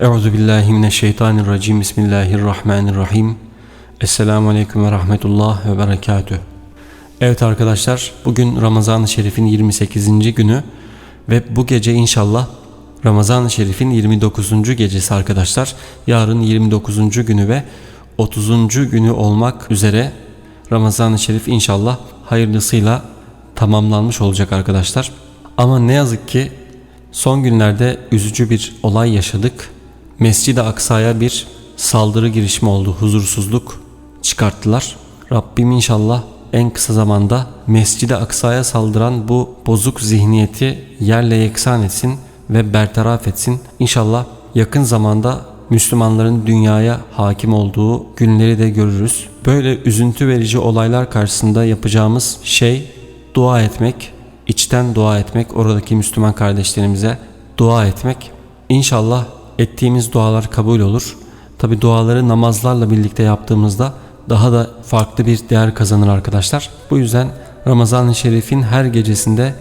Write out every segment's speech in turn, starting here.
Euzu billahi mineşşeytanirracim. Bismillahirrahmanirrahim. Esselamu aleyküm ve rahmetullah ve berekatüh. Evet arkadaşlar, bugün Ramazan-ı Şerif'in 28. günü ve bu gece inşallah Ramazan-ı Şerif'in 29. gecesi arkadaşlar. Yarın 29. günü ve 30. günü olmak üzere Ramazan-ı Şerif inşallah hayırlısıyla tamamlanmış olacak arkadaşlar. Ama ne yazık ki son günlerde üzücü bir olay yaşadık. Mescid-i Aksa'ya bir saldırı girişimi oldu. Huzursuzluk çıkarttılar. Rabbim inşallah en kısa zamanda Mescid-i Aksa'ya saldıran bu bozuk zihniyeti yerle yeksan etsin ve bertaraf etsin. İnşallah yakın zamanda Müslümanların dünyaya hakim olduğu günleri de görürüz. Böyle üzüntü verici olaylar karşısında yapacağımız şey dua etmek, içten dua etmek, oradaki Müslüman kardeşlerimize dua etmek. İnşallah ettiğimiz dualar kabul olur. Tabi duaları namazlarla birlikte yaptığımızda daha da farklı bir değer kazanır arkadaşlar. Bu yüzden Ramazan-ı Şerif'in her gecesinde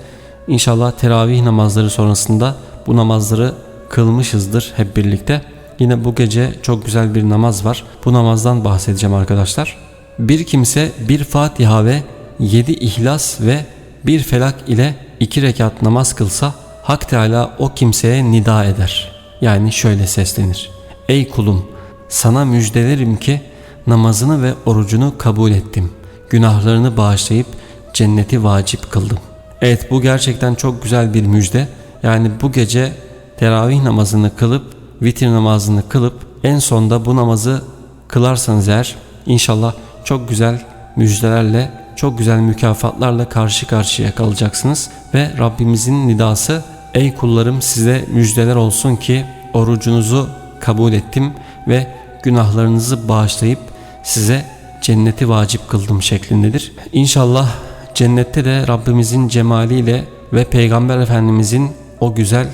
inşallah teravih namazları sonrasında bu namazları kılmışızdır hep birlikte. Yine bu gece çok güzel bir namaz var. Bu namazdan bahsedeceğim arkadaşlar. Bir kimse bir Fatiha ve yedi İhlas ve bir Felak ile iki rekat namaz kılsa Hak Teala o kimseye nida eder. Yani şöyle seslenir. Ey kulum sana müjdelerim ki namazını ve orucunu kabul ettim. Günahlarını bağışlayıp cenneti vacip kıldım. Evet bu gerçekten çok güzel bir müjde. Yani bu gece teravih namazını kılıp vitir namazını kılıp en sonda bu namazı kılarsanız eğer inşallah çok güzel müjdelerle çok güzel mükafatlarla karşı karşıya kalacaksınız ve Rabbimizin nidası ey kullarım size müjdeler olsun ki orucunuzu kabul ettim ve günahlarınızı bağışlayıp size cenneti vacip kıldım şeklindedir. İnşallah cennette de Rabbimizin cemaliyle ve Peygamber Efendimizin o güzel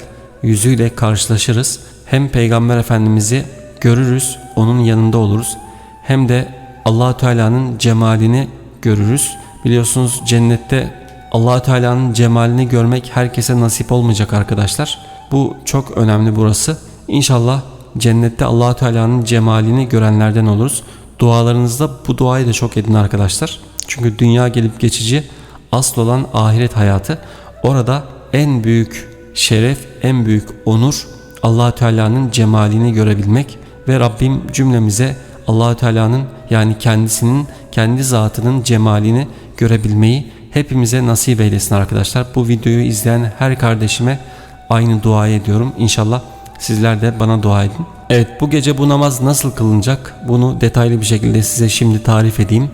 yüzüyle karşılaşırız. Hem Peygamber Efendimiz'i görürüz, onun yanında oluruz. Hem de allah Teala'nın cemalini görürüz. Biliyorsunuz cennette allah Teala'nın cemalini görmek herkese nasip olmayacak arkadaşlar. Bu çok önemli burası. İnşallah cennette allah Teala'nın cemalini görenlerden oluruz. Dualarınızda bu duayı da çok edin arkadaşlar. Çünkü dünya gelip geçici asıl olan ahiret hayatı. Orada en büyük şeref, en büyük onur allah Teala'nın cemalini görebilmek ve Rabbim cümlemize allah Teala'nın yani kendisinin kendi zatının cemalini görebilmeyi hepimize nasip eylesin arkadaşlar. Bu videoyu izleyen her kardeşime aynı duayı ediyorum. İnşallah sizler de bana dua edin. Evet bu gece bu namaz nasıl kılınacak? Bunu detaylı bir şekilde size şimdi tarif edeyim.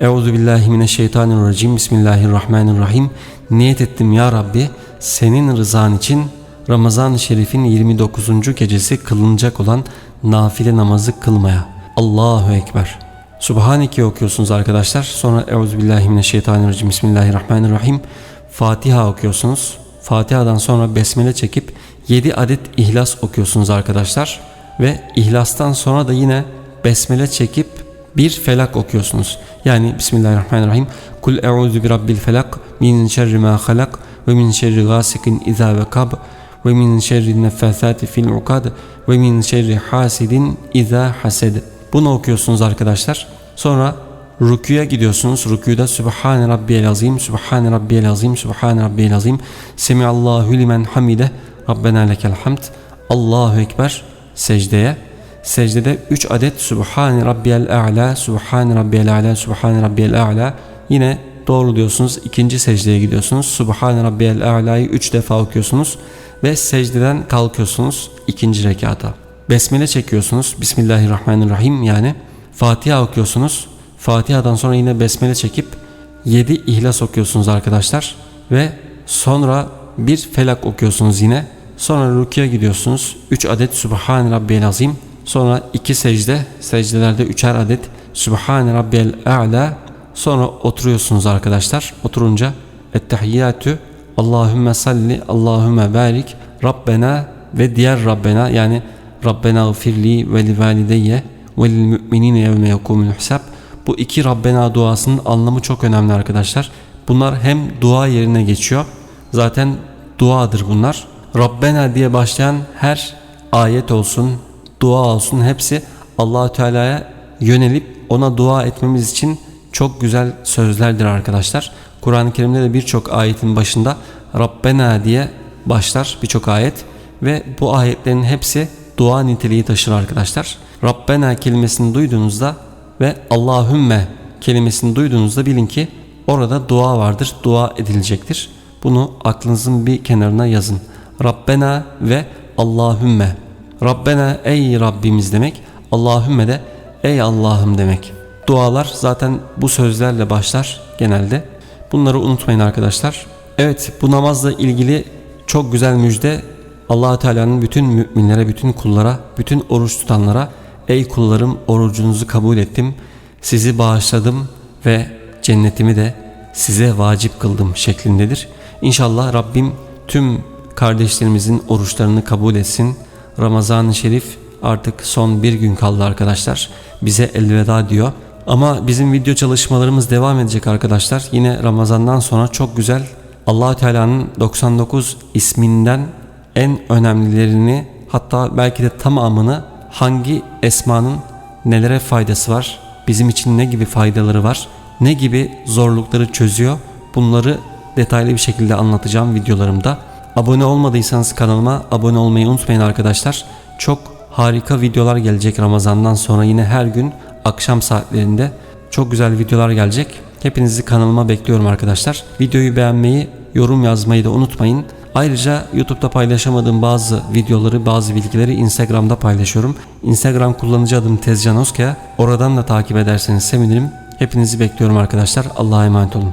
Euzu billahi mineşşeytanirracim. Bismillahirrahmanirrahim. Niyet ettim ya Rabbi senin rızan için Ramazan-ı Şerif'in 29. gecesi kılınacak olan nafile namazı kılmaya. Allahu Ekber. Subhaneke okuyorsunuz arkadaşlar. Sonra Euzubillahimineşşeytanirracim. Bismillahirrahmanirrahim. Fatiha okuyorsunuz. Fatiha'dan sonra besmele çekip 7 adet ihlas okuyorsunuz arkadaşlar. Ve ihlastan sonra da yine besmele çekip bir felak okuyorsunuz. Yani Bismillahirrahmanirrahim. Kul e'udhu bi rabbil felak min şerri ma halak ve min şerri gasikin iza vekab ve min şerri neffathati fil ukad ve min şerri hasidin iza hased. Bunu okuyorsunuz arkadaşlar. Sonra rüküye gidiyorsunuz. Rüküde Sübhane Rabbiyel Azim, Sübhane Rabbiyel Azim, Sübhane Rabbiyel Azim. Semiallahu limen hamide, Rabbena lekel hamd. Allahu Ekber secdeye. Secdede 3 adet Sübhane Rabbiyel A'la, Sübhane Rabbiyel A'la, Sübhane Rabbiyel A'la. Yine doğru diyorsunuz. ikinci secdeye gidiyorsunuz. Sübhane Rabbiyel A'la'yı 3 defa okuyorsunuz. Ve secdeden kalkıyorsunuz ikinci rekata. Besmele çekiyorsunuz. Bismillahirrahmanirrahim yani. Fatiha okuyorsunuz. Fatiha'dan sonra yine besmele çekip 7 ihlas okuyorsunuz arkadaşlar. Ve sonra bir felak okuyorsunuz yine. Sonra rukiye gidiyorsunuz. 3 adet Subhan Rabbiyel Azim. Sonra 2 secde. Secdelerde 3'er adet Subhan Rabbiyel A'la. Sonra oturuyorsunuz arkadaşlar. Oturunca Ettehiyyatü Allahümme salli Allahümme barik Rabbena ve diğer Rabbena yani Rabbena gfirli ve li valideyye ve lil müminine yevme yekumul hisab. Bu iki Rabbena duasının anlamı çok önemli arkadaşlar. Bunlar hem dua yerine geçiyor. Zaten duadır bunlar. Rabbena diye başlayan her ayet olsun, dua olsun hepsi Allahü Teala'ya yönelip ona dua etmemiz için çok güzel sözlerdir arkadaşlar. Kur'an-ı Kerim'de de birçok ayetin başında Rabbena diye başlar birçok ayet ve bu ayetlerin hepsi dua niteliği taşır arkadaşlar. Rabbena kelimesini duyduğunuzda ve Allahümme kelimesini duyduğunuzda bilin ki orada dua vardır, dua edilecektir. Bunu aklınızın bir kenarına yazın. Rabbena ve Allahümme. Rabbena ey Rabbimiz demek. Allahümme de ey Allah'ım demek. Dualar zaten bu sözlerle başlar genelde. Bunları unutmayın arkadaşlar. Evet bu namazla ilgili çok güzel müjde allah Teala'nın bütün müminlere, bütün kullara, bütün oruç tutanlara Ey kullarım orucunuzu kabul ettim, sizi bağışladım ve cennetimi de size vacip kıldım şeklindedir. İnşallah Rabbim tüm kardeşlerimizin oruçlarını kabul etsin. Ramazan-ı Şerif artık son bir gün kaldı arkadaşlar. Bize elveda diyor. Ama bizim video çalışmalarımız devam edecek arkadaşlar. Yine Ramazan'dan sonra çok güzel allah Teala'nın 99 isminden en önemlilerini hatta belki de tamamını hangi esmanın nelere faydası var, bizim için ne gibi faydaları var, ne gibi zorlukları çözüyor bunları detaylı bir şekilde anlatacağım videolarımda. Abone olmadıysanız kanalıma abone olmayı unutmayın arkadaşlar. Çok harika videolar gelecek Ramazan'dan sonra yine her gün akşam saatlerinde çok güzel videolar gelecek. Hepinizi kanalıma bekliyorum arkadaşlar. Videoyu beğenmeyi, yorum yazmayı da unutmayın. Ayrıca YouTube'da paylaşamadığım bazı videoları, bazı bilgileri Instagram'da paylaşıyorum. Instagram kullanıcı adım Tezcan Oskaya. Oradan da takip ederseniz sevinirim. Hepinizi bekliyorum arkadaşlar. Allah'a emanet olun.